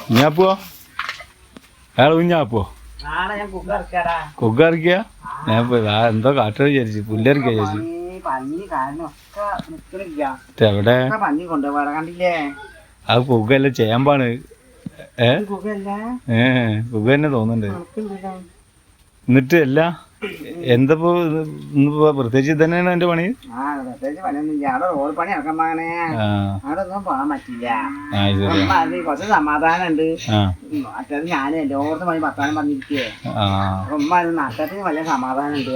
കുഞ്ഞാപ്പോ അയാൾ കുഞ്ഞാപ്പോ? നാളെ ഞാൻ എന്തോ കാട്ട വിചാരിച്ചു പുല്ലറിക്കുക വിചാരിച്ചു. എവിടെ? അത് കുക്കല്ല ചേമ്പാണ് ഏ? കുക്ക തന്നെ തോന്നുന്നുണ്ട്. എന്നിട്ട് അല്ല എന്തപ്പോ പ്രത്യേകിച്ച് തന്നെയാണ് എന്റെ പണി? ആ പ്രത്യേകിച്ച് പണിയൊന്നുമില്ല. അവിടെ റോഡ് പണി ഇറക്കാൻ മകനെ. ആ. അവിടെ ഒന്നും പോകാൻ പറ്റില്ല. ആ ശരി. അപ്പം അത് കുറച്ച് സമാധാനം ഉണ്ട് മറ്റേത് ഞാൻ എല്ലായിടത്തും പണി പത്താനും പറഞ്ഞിരിക്കേ ആ. അപ്പൊ ഉമ്മ നട്ടത്തിന് വലിയ സമാധാനം ഉണ്ട്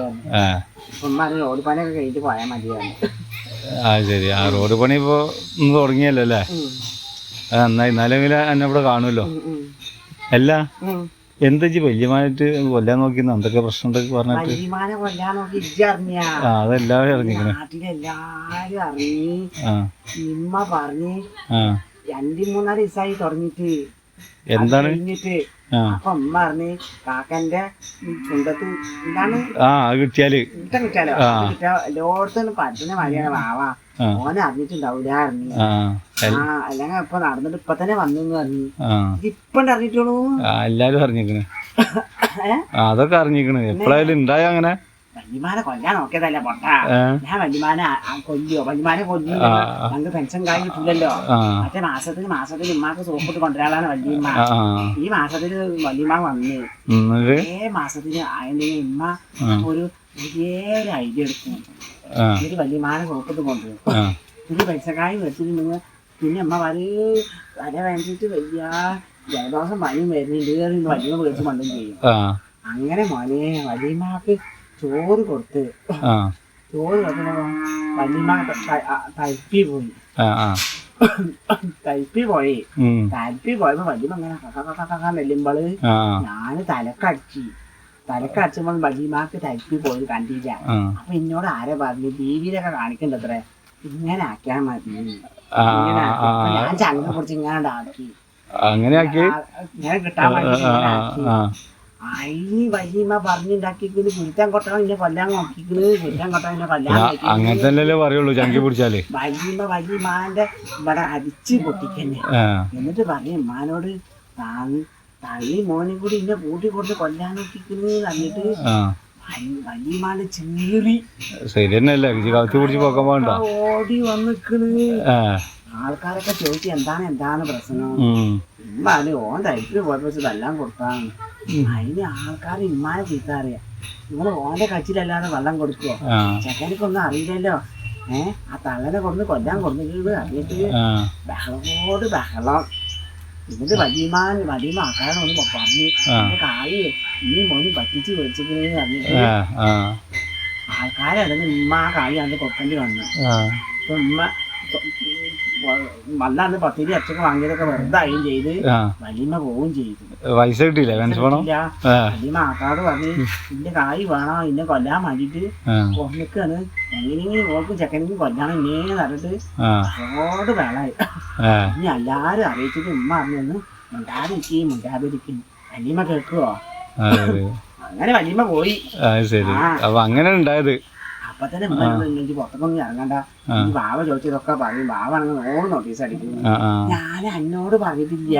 ഉമ്മ റോഡ് പണിയൊക്കെ കഴിഞ്ഞിട്ട് പോയാൽ മതിയാണ് ആ ശരി. ആ റോഡ് പണി ഇപ്പോ തുടങ്ങിയല്ലോ അല്ലേ? നന്നായി. എന്നാലെങ്കിലും എന്നെ ഇവിടെ കാണുമല്ലോ. അല്ല എന്താ വല്യമായിട്ട് കൊല്ലാൻ നോക്കി എന്തൊക്കെ പ്രശ്നം പറഞ്ഞിട്ട്? വലിയമാനെ കൊല്ലാൻ നോക്കി ആ അതെല്ലാവരും ഇറങ്ങിക്കണേ നാട്ടിലെല്ലാരും അറിഞ്ഞ്. ആ. നിമ്മ പറഞ്ഞ് ആ. രണ്ട് മൂന്നാൽ ദിവസമായി തുടങ്ങിട്ട് എന്താണ്? കഴിഞ്ഞിട്ട് അപ്പൊ ഉമ്മ പറഞ്ഞ് കാക്കന്റെ കുണ്ടത്ത് എന്താണ്? ആ അത് കിട്ടിയാൽ. ഇട്ടം കിട്ടാലോ ആ. കിട്ടാ എല്ലായിടത്തും പറ്റുന്ന മര്യാദ വാവാ. ആ. ഓനെ അറിഞ്ഞിട്ടുണ്ടാവൂല അറിഞ്ഞു. ആ. എൽ- ആ അല്ലെങ്കിൽ ഇപ്പൊ നടന്നിട്ട് ഇപ്പൊ തന്നെ വന്നു എന്ന് പറഞ്ഞു. ആ. ഇത് ഇപ്പൊ അറിഞ്ഞിട്ടുള്ളൂ. എല്ലാരും അറിഞ്ഞിക്കണ് അതൊക്കെ അറിഞ്ഞിക്കണ് എപ്പോഴായാലും ഉണ്ടായ അങ്ങനെ. വല്യമാനെ കൊല്ലാൻ നോക്കിയതല്ല പൊട്ട? ഞാൻ വല്യമാനെ കൊല്ലിയോ വല്യമാനെ കൊല്ലു. ഞങ്ങൾക്ക് പെൻഷൻ കഴിഞ്ഞിട്ടില്ലല്ലോ ആ മറ്റേ മാസത്തിന് മാസത്തിൽ ഉമ്മാക്ക് സോപ്പിട്ട് കൊണ്ടുവരാളാണ് വല്യമ്മ ഈ മാസത്തിൽ വല്യമ്മ വന്ന് ഏ മാസത്തിന് ആയതിന് ഉമ്മ. ഒരു വലിയൊരു ഐഡിയ എടുക്കും എന്നിട്ട് വല്യമാനെ സോപ്പിട്ട് കൊണ്ടുവരും ഇത് പൈസക്കായി വെച്ചിട്ടുണ്ടെങ്കിൽ പിന്നെ അമ്മ പറയൂ വര വേണ്ടിട്ട് വയ്യ ജലദോഷം പനിയും വരുന്നുണ്ട് വലിയ മേടിച്ച് മണ്ടും ചെയ്യും അങ്ങനെ മോനെ വലിയമ്മക്ക് ചോറ് കൊടുത്ത് ചോറ് കൊടുത്തപ്പോ വലിയമ്മ പോയി. തൈപ്പി പോയി. തൈപ്പി പോയപ്പോ വലിയമ്മ അങ്ങനെ കക്ക നെല്ലുമ്പോൾ ഞാൻ തലക്കടിച്ചു. തലക്കടിച്ചപ്പോൾ വലിയമ്മക്ക് തൈപ്പി പോയി കണ്ടില്ല. അപ്പൊ എന്നോട് ആരെ പറഞ്ഞു? ടിവിയിലൊക്കെ കാണിക്കണ്ടത്രേ. ഇങ്ങനെ ആക്കിയാ മതി. ഞാൻ ചങ്ങ കുറിച്ച് ഇങ്ങനെ ആക്കി അങ്ങനെ ആക്കി? ഇങ്ങനെ കിട്ടാൻ വേണ്ടി അയിന് കുരുത്താൻ കൊട്ടാൻ ഇന്നെ കൊല്ലാൻ കുരുത്താൻ ഇന്നെ കൊല്ലാൻ ആ, നോക്കിക്കണ്. അങ്ങനെ തന്നെയല്ലേ പറയുള്ളൂ ചങ്കി പിടിച്ചാൽ. വലിയമ്മാന്റെ ഇവിടെ അടിച്ച് പൊട്ടിക്കന്നെ. എന്നിട്ട് പറയും ഉമ്മാനോട് തള്ളി മോനും കൂടി ഇന്നെ കൂട്ടി കൊടുത്ത് കൊല്ലാൻ എന്നിട്ട് ആ. വലിയമ്മാന്റെ ചീറി ശരി തന്നെയല്ലേ കത്തി പിടിച്ച് പോക്കാൻ പോകണ്ട. ഓടി വന്നിക്കണ്. ആൾക്കാരൊക്കെ ചോദിച്ചു എന്താണ് എന്താണ് പ്രശ്നം? ഉം. ഇമ്മാന് ഓൻ തൈപ്പിൽ പോയപ്പോ വെള്ളം കൊടുത്താണ് അതിന് ആൾക്കാർ ഇമ്മാനെ ചീത്ത അറിയാം. നിങ്ങൾ ഓന്റെ കച്ചിലല്ലാതെ വെള്ളം കൊടുക്കുവോ? ചെക്കനക്കൊന്നും അറിയില്ലല്ലോ. ഏ? ആ തള്ളനെ കൊണ്ട് കൊല്ലാൻ കൊടുത്തിട്ട് അറിയിട്ട്. ബഹളോട് ബഹളമോട് ബഹളം. എന്നിട്ട് വലിയമാൻ വലിയമ്മ ആൾക്കാരെ ഒന്ന് പറഞ്ഞു. എന്റെ മോനും ഈ മോന് പറ്റിച്ച് വെച്ചിക്കണേ അറിഞ്ഞിട്ട് ആ ആ. ആൾക്കാരടന്ന് ഉമ്മ ആ കായ് അന്ന് കൊക്കേണ്ടി വന്നു. ഇപ്പൊ അപ്പൊ ഉമ്മ വന്നന്ന് പത്തിരി അച്ഛക്ക് വാങ്ങിയതൊക്കെ വെറുതെ ആയും ചെയ്ത് ആ. പോവും ചെയ്തു. പൈസ കിട്ടിയില്ല പെൻഷൻ പണം? ഇല്ല. ആ. വലിയമ്മ ആൾക്കാട് പറഞ്ഞ് ഇന്റെ കായ് വേണം? ഇന്നെ കൊല്ലാൻ വേണ്ടിട്ട് ആ. കൊന്നിക്കാണ്. എങ്ങനെയെങ്കിലും ഓർക്കും ചെക്കനെങ്കിലും കൊല്ലണം ഇന്നേ ആ. ഒരുപാട് വേളായി ഇനി എല്ലാരും അറിയിച്ചിട്ട് ഉമ്മ അറിഞ്ഞൊന്ന് മുണ്ടാതിരിക്കും മുണ്ടാതിരിക്കും വല്യമ്മ കേൾക്കുവോ. അങ്ങനെ വല്യമ്മ പോയി. ശരി. അപ്പൊ അങ്ങനെ ഉണ്ടായത്. അപ്പൊ തന്നെ ഉമ്മ എനിക്ക് പുറത്തൊന്നും ഇറങ്ങണ്ട. ഈ ബാവ ചോദിച്ചതൊക്കെ പറയും. ബാവ ആണെങ്കിൽ നൂറ് നോട്ടീസ് അടിക്കുന്നു ഞാൻ എന്നോട് പറഞ്ഞിട്ടില്ല.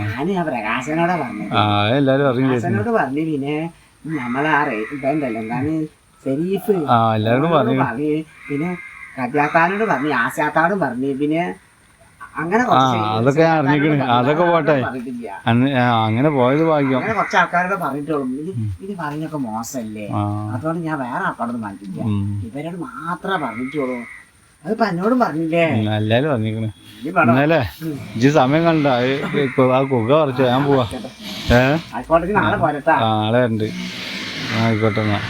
ഞാൻ ആ പ്രകാശനോടാ പറഞ്ഞത്. അറിഞ്ഞു പ്രകാശനോട് പറഞ്ഞു പിന്നെ നമ്മളാ ഇതുണ്ടല്ലോ എന്താണ്? ഷെരീഫ് എല്ലാവരോടും പറഞ്ഞു പറഞ്ഞു പിന്നെ കല്യാത്താനോട് പറഞ്ഞു ആശാത്താടും പറഞ്ഞു. പിന്നെ അങ്ങനെ അതൊക്കെ അറിഞ്ഞിരിക്കണ. അറിഞ്ഞിക്കണ് അതൊക്കെ പോട്ടെ. അങ്ങനെ പോയത് ഭാഗ്യം. അങ്ങനെ കുറച്ച് ആൾക്കാരുടെ പറഞ്ഞിട്ടുള്ളൂ. ഇത് പറഞ്ഞൊക്കെ മോശല്ലേ മോശമല്ലേ? അതുകൊണ്ട് ഞാൻ വേറെ ആൾക്കാരോട് പറഞ്ഞിട്ടില്ല. ഉം. ഇവരോട് മാത്രമേ പറഞ്ഞിട്ടുള്ളൂ. അതിപ്പോ എന്നോടും പറഞ്ഞില്ലേ? എല്ലാരും പറഞ്ഞിക്കണ് ഇന്നലെ ഇജ്ജ് സമയം കണ്ട ആ കുക പറഞ്ഞു ഞാൻ പോവാ. ആയിക്കോട്ടെ. നാളെ പോരട്ടാ. ആയിക്കോട്ടെ എന്നാ.